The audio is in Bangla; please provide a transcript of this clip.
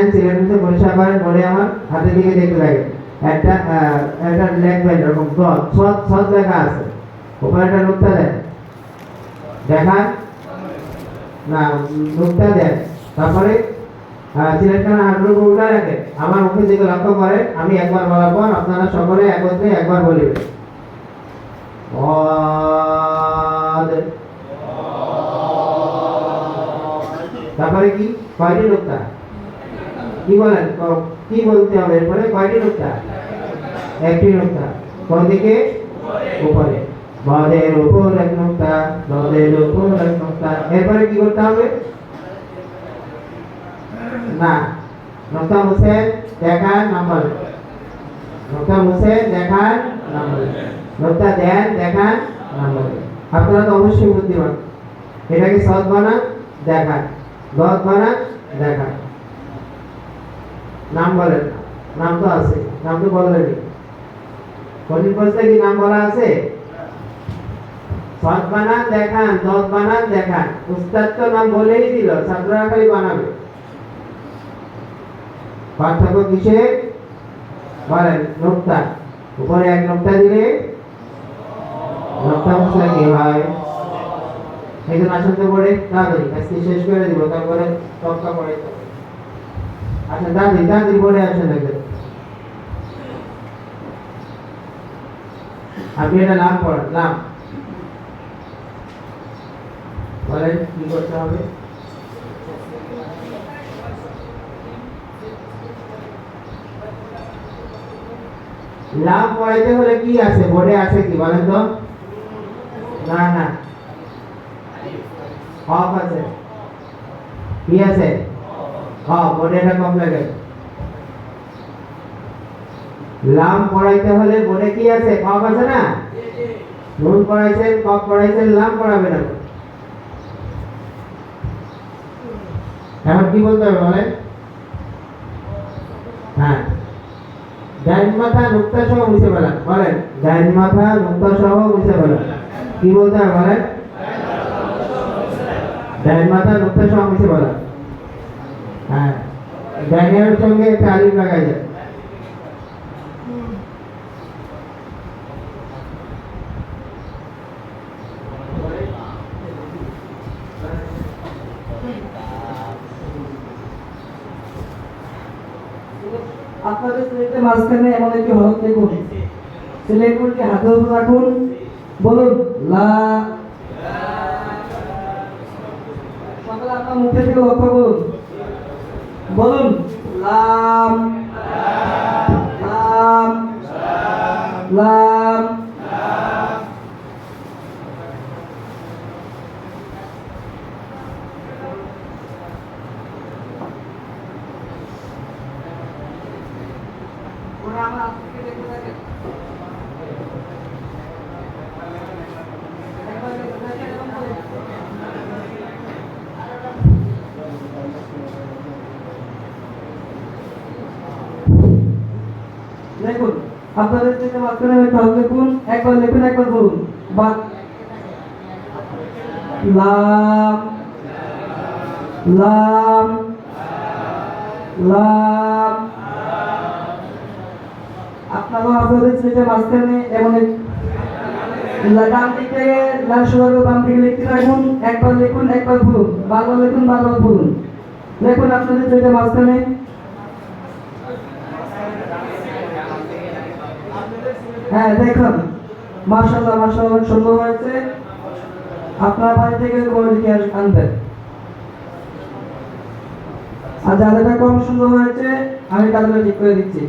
নেন সিলেট হচ্ছে পরিষ্কার করেন করে আমার হাতের দিকে দেখতে লাগে। একটা একটা লেখবেন এরকম সৎ সৎ সৎ লেখা আছে। ওপরে একটা নুক্তা দেন দেখান না নুক্তা দেন তারপরে আহ, সিলেট খানা হাঁটুর উল্টা রাখেন আমার মুখের দিকে লক্ষ্য করেন আমি একবার বলার পর আপনারা সকলে একত্রে একবার অদ। তারপরে কি? কয়টি নুক্তা কি বলেন? কি বলতে হবে? এরপরে কয়টি নুক্তা একটি নুক্তা কোন দিকে? উপরে। বদের উপর এক নুক্তা বদের উপর এক নুক্তা এরপরে কি করতে হবে? না। নুক্তা মুছে দেখান নাম্বার। নুক্তা মুছে দেখান নাম্বার। নুক্তা দেন দেখান নাম্বার। আপনারা তো অবশ্যই বুদ্ধিমান। এটাকে সৎ বানান দেখান দশ বানান দেখান নাম বলেন। নাম তো আছে। নাম তো বললেনি কঠিন প্রশ্নে কি, নাম বলা আছে? সৎ বানান দেখান দশ বানান দেখান। উস্তাদ তো নাম বলেই দিল, ছাত্ররা খালি বানাবে। পার্থক্য কিসে? বলেন, নোক্তা। উপরে এক নোক্তা দিলে? নোক্তা মুসলে কি হয়? একজন আসেন তো পড়ে, তাড়াতাড়ি, আজকে শেষ করে দিব, তারপরে টপকা পড়ে। আচ্ছা তাড়াতাড়ি তাড়াতাড়ি পড়ে আসেন একজন আপনি এটা লাভ পড়েন লাভ বলেন, কি করতে হবে? লাভ পড়াইতে হলে কি আছে? বোর্ডে আছে কি? বলেন তো। না না। অফ আছে। কি আছে? বোর্ডে এটা কম লাগে। লাম পড়াইতে হলে বোর্ডে কি আছে? কফ আছে না? নুন পড়াইছেন কফ পড়াইছেন, লাম পড়াবে না। এখন কি বলতে হবে বলেন? হ্যাঁ। ডাইন মাথা, নুক্তা সহ মুছে ফেলান, বলেন। ডাইন মাথা, নুক্তা সহ মুছে ফেলান। কি বলতে হবে বলেন? ডাইন মাথা, নুক্তা সহ মুছে ফেলান। হ্যাঁ। সঙ্গে একটা লাগাই যায় আপনাদের স্লেটের মাঝখানে এমন একটি হরফ লিখুন স্লেটগুলিকে হাতের উপর রাখুন। বলুন, লা সকালে আপনার মুখের দিকে লক্ষ্য করুন। বলুন লাম লাম লাম ওরা আমার হাত থেকে দেখতে থাকে একবার দেখতে থাকে এরকম করে। দেখুন আপনাদের থেকে মাঝখানে আমি হাত লিখুন একবার লিখুন, একবার বলুন। বা লাম লাম লাম। আপনারও আপনাদের সেটা মাঝখানে লা- ডান দিক থেকে লাল সবার বাম দিকে লিখতে থাকুন, একবার লিখুন, একবার বলুন। বারবার লিখুন, বারবার বলুন। দেখুন আপনাদের সেটা মাঝখানে। হ্যাঁ দেখুন। মার্শাল্লাহ মার্শাল্লাহ সুন্দর হয়েছে। আপনার বাড়ি থেকে কোয়ালিটি আনবেন। আর যাদেরটা কম সুন্দর হয়েছে, আমি তাদেরকে ঠিক করে দিচ্ছি।